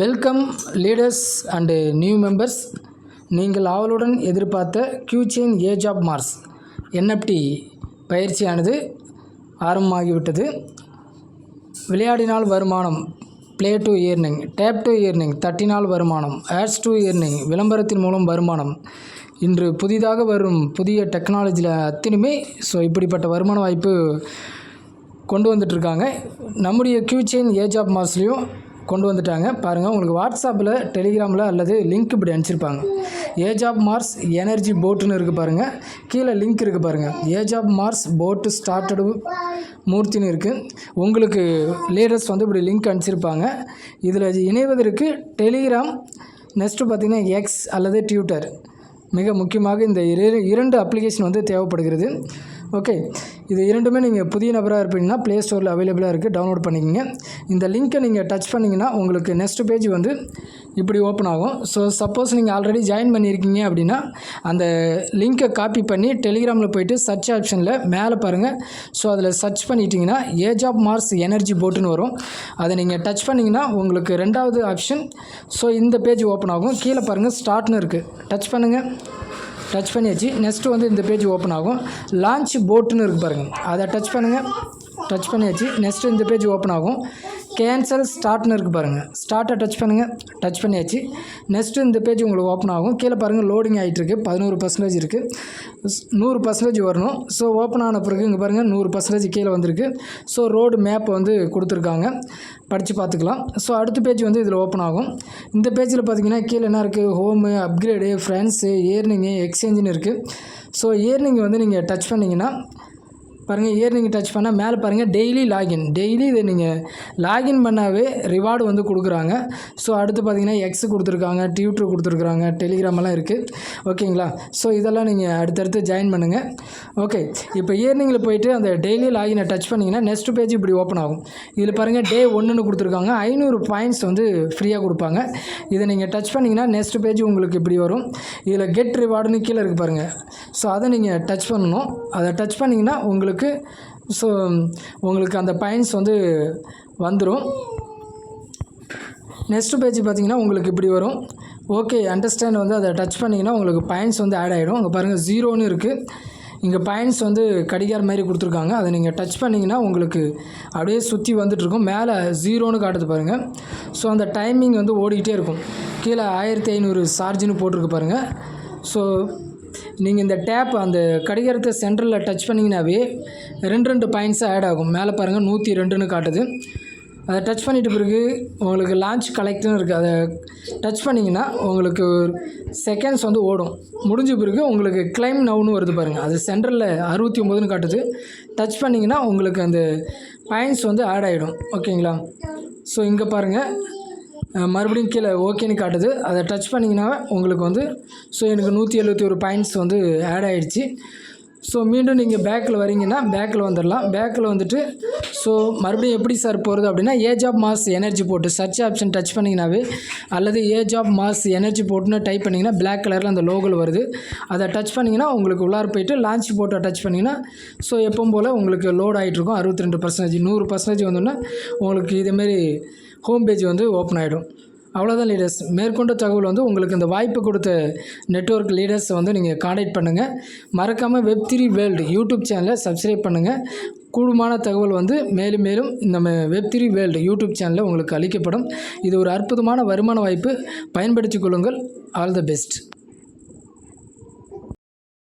Welcome leaders and new members நீங்கள் ஆவலுடன் எதிர்பார்த்த Qchain Age of Mars NFT பயிற்சியானது ஆரம்பமாகிவிட்டது. விளையாடினால் வருமானம் play to earning tap to earning தட்டினால் வருமானம் ஆட்ஸ் டு இயர்னிங் விளம்பரத்தின் மூலம் வருமானம். இன்று புதிதாக வரும் புதிய டெக்னாலஜியில் அத்தனையுமே ஸோ இப்படிப்பட்ட வருமான வாய்ப்பு கொண்டு வந்துட்டுருக்காங்க. நம்முடைய கியூச்செயின் ஏஜ் ஆஃப் மார்ஸ்லேயும் கொண்டு வந்துட்டாங்க. பாருங்கள் உங்களுக்கு வாட்ஸ்அப்பில் டெலிகிராமில் அல்லது லிங்க் இப்படி அனுப்பிச்சிருப்பாங்க ஏஜ் ஆஃப் மார்ஸ் எனர்ஜி போட்டுன்னு இருக்குது பாருங்கள் கீழே லிங்க் இருக்குது பாருங்கள் ஏஜ் ஆஃப் மார்ஸ் போட்டு ஸ்டார்டடு மூர்த்தின்னு இருக்குது உங்களுக்கு லீடர்ஸ் வந்து இப்படி லிங்க் அனுப்பிச்சிருப்பாங்க. இதில் இணைவதற்கு டெலிகிராம் நெக்ஸ்ட்டு பார்த்திங்கன்னா எக்ஸ் அல்லது டியூட்டர் மிக முக்கியமாக இந்த இரு இரண்டு அப்ளிகேஷன் வந்து தேவைப்படுகிறது. ஓகே. இது இரண்டுமே நீங்கள் புதிய நபராக இருப்பீங்கன்னா ப்ளே ஸ்டோரில் அவைலபிளாக இருக்குது டவுன்லோட் பண்ணிக்கோங்க. இந்த லிங்க்கை நீங்கள் டச் பண்ணிங்கன்னா உங்களுக்கு நெக்ஸ்ட் பேஜ் வந்து இப்படி ஓப்பன் ஆகும். ஸோ சப்போஸ் நீங்கள் ஆல்ரெடி ஜாயின் பண்ணியிருக்கீங்க அப்படின்னா அந்த லிங்க்கை காப்பி பண்ணி டெலிகிராமில் போயிட்டு சர்ச் ஆப்ஷனில் மேலே பாருங்கள் ஸோ அதில் சர்ச் பண்ணிட்டீங்கன்னா ஏஜ் ஆஃப் மார்ஸ் எனர்ஜி போட்டுன்னு வரும். அதை நீங்கள் டச் பண்ணிங்கன்னா உங்களுக்கு ரெண்டாவது ஆப்ஷன் ஸோ இந்த பேஜ் ஓப்பன் ஆகும். கீழே பாருங்கள் ஸ்டார்ட்னு இருக்குது டச் பண்ணுங்கள் டச் பண்ணியாச்சு. நெக்ஸ்ட்டு வந்து இந்த பேஜ் ஓப்பன் ஆகும். லான்ச் போட்டுன்னு இருக்கு பாருங்கள் அதை டச் பண்ணுங்கள் டச் பண்ணியாச்சு. நெக்ஸ்ட்டு இந்த பேஜ் ஓப்பன் ஆகும். கேன்சல் ஸ்டார்ட்னு இருக்குது பாருங்கள் ஸ்டார்ட்டை டச் பண்ணுங்கள் டச் பண்ணியாச்சு. நெக்ஸ்ட்டு இந்த பேஜ் உங்களுக்கு ஓப்பன் ஆகும். கீழே பாருங்கள் லோடிங் ஆகிட்டுருக்கு பதினோரு பர்சன்டேஜ் இருக்குது நூறு பர்சன்டேஜ் வரணும். ஸோ ஓப்பன் ஆன பிறகு இங்கே பாருங்கள் நூறு பர்சன்டேஜ் கீழே வந்திருக்கு. ஸோ ரோடு மேப் வந்து கொடுத்துருக்காங்க. படித்து பார்த்துக்கலாம். ஸோ அடுத்த பேஜ் வந்து இதில் ஓப்பன் ஆகும். இந்த பேஜில் பார்த்தீங்கன்னா கீழே என்ன இருக்குது ஹோமு அப்கிரேடு ஃப்ரெண்ட்ஸு ஏர்னிங்கு எக்ஸ்சேஞ்சுன்னு இருக்குது ஸோ ஏர்னிங் வந்து நீங்கள் டச் பண்ணிங்கன்னா பாருங்கள் ஏர் நீங்கள் டச் பண்ணால் மேலே பாருங்கள் டெய்லி லாகின் டெய்லி இதை நீங்கள் லாகின் பண்ணாவே ரிவார்டு வந்து கொடுக்குறாங்க. ஸோ அடுத்து பார்த்தீங்கன்னா எக்ஸ் கொடுத்துருக்காங்க ட்விட்டர் கொடுத்துருக்குறாங்க டெலிகிராமெல்லாம் இருக்குது ஓகேங்களா ஸோ இதெல்லாம் நீங்கள் அடுத்தடுத்து ஜாயின் பண்ணுங்கள் ஓகே இப்போ இயர்னிங்கில் போயிட்டு அந்த டெய்லி லாகினை டச் பண்ணிங்கன்னா நெக்ஸ்ட் பேஜ் இப்படி ஓப்பன் ஆகும். இதில் பாருங்கள் டே ஒன்றுன்னு கொடுத்துருக்காங்க. ஐநூறு பாயிண்ட்ஸ் வந்து ஃப்ரீயாக கொடுப்பாங்க. இதை நீங்கள் டச் பண்ணிங்கன்னா நெக்ஸ்ட் பேஜ் உங்களுக்கு இப்படி வரும். இதில் கெட் ரிவார்டுன்னு கீழே இருக்குது பாருங்கள் ஸோ அதை நீங்கள் டச் பண்ணணும். அதை டச் பண்ணிங்கன்னா உங்களுக்கு ஸோ உங்களுக்கு அந்த பாயிண்ட்ஸ் வந்து வந்துடும் நெக்ஸ்ட் பேஜ் பார்த்தீங்கன்னா உங்களுக்கு இப்படி வரும். ஓகே அண்டர்ஸ்டாண்ட் வந்து அதை டச் பண்ணிங்கன்னா உங்களுக்கு பாயிண்ட்ஸ் வந்து ஆட் ஆகிடும் அங்கே பாருங்கள் ஜீரோன்னு இருக்குது இங்கே பாயிண்ட்ஸ் வந்து கடிகார மாதிரி கொடுத்துருக்காங்க. அதை நீங்கள் டச் பண்ணிங்கன்னா உங்களுக்கு அப்படியே சுற்றி வந்துட்டுருக்கும் மேலே ஜீரோன்னு காட்டுது பாருங்கள் ஸோ அந்த டைமிங் வந்து ஓடிக்கிட்டே இருக்கும். கீழே ஆயிரத்தி ஐநூறு சார்ஜுன்னு போட்டிருக்கு பாருங்கள் ஸோ நீங்கள் இந்த டேப் அந்த கடிகாரத்தை சென்டரில் டச் பண்ணிங்கனாவே ரெண்டு ரெண்டு பாயிண்ட்ஸாக ஆட் ஆகும். மேலே பாருங்கள் நூற்றி ரெண்டுன்னு காட்டுது. அதை டச் பண்ணிட்ட பிறகு உங்களுக்கு லான்ச் கலெக்ட்னு இருக்குது அதை டச் பண்ணிங்கன்னா உங்களுக்கு செகண்ட்ஸ் வந்து ஓடும். முடிஞ்ச பிறகு உங்களுக்கு கிளைம் நவுன்னு வருது பாருங்கள் அது சென்டரில் அறுபத்தி ஒம்பதுன்னு காட்டுது. டச் பண்ணிங்கன்னா உங்களுக்கு அந்த பாயிண்ட்ஸ் வந்து ஆட் ஆகிடும் ஓகேங்களா ஸோ இங்கே பாருங்கள் மறுபடியும் கீழே ஓகேன்னு காட்டுது. அதை டச் பண்ணிங்கன்னா உங்களுக்கு வந்து ஸோ எனக்கு நூற்றி எழுபத்தி ஒரு பாயிண்ட்ஸ் வந்து ஆட் ஆகிடுச்சு ஸோ மீண்டும் நீங்கள் பேக்கில் வரீங்கன்னா பேக்கில் வந்துடலாம் பேக்கில் வந்துட்டு ஸோ மறுபடியும் எப்படி சார் போகிறது அப்படின்னா age of Mars energy bot search option touch பண்ணிங்கனாவே அல்லது ஏஜ் ஆஃப் மாஸ் எனர்ஜி போட்டுன்னு டைப் பண்ணிங்கன்னா பிளாக் கலரில் அந்த லோகல் வருது. அதை டச் பண்ணிங்கன்னா உங்களுக்கு உள்ளார போயிட்டு லான்ச் போட்டோ டச் பண்ணிங்கன்னா ஸோ எப்பவும் போல் உங்களுக்கு லோட் ஆகிட்ருக்கும் அறுபத்தி ரெண்டு பர்சன்டேஜ் நூறு பர்சன்டேஜ் வந்தோன்னா உங்களுக்கு இதேமாரி ஹோம் பேஜ் வந்து ஓப்பன் ஆகிடும் அவ்வளோதான் லீடர்ஸ் மேற்கொண்ட தகவல் வந்து உங்களுக்கு இந்த வாய்ப்பு கொடுத்த நெட்ஒர்க் லீடர்ஸை வந்து நீங்கள் காண்டாக்ட் பண்ணுங்கள் மறக்காமல் வெப் த்ரீ வேர்ல்டு யூடியூப் சேனலை சப்ஸ்கிரைப் பண்ணுங்கள் கூடுமான தகவல் வந்து மேலும் மேலும் நம்ம வெப் த்ரீ வேர்ல்டு யூடியூப் சேனலில் உங்களுக்கு அளிக்கப்படும். இது ஒரு அற்புதமான வருமான வாய்ப்பு. பயன்படுத்திக் கொள்ளுங்கள். All the best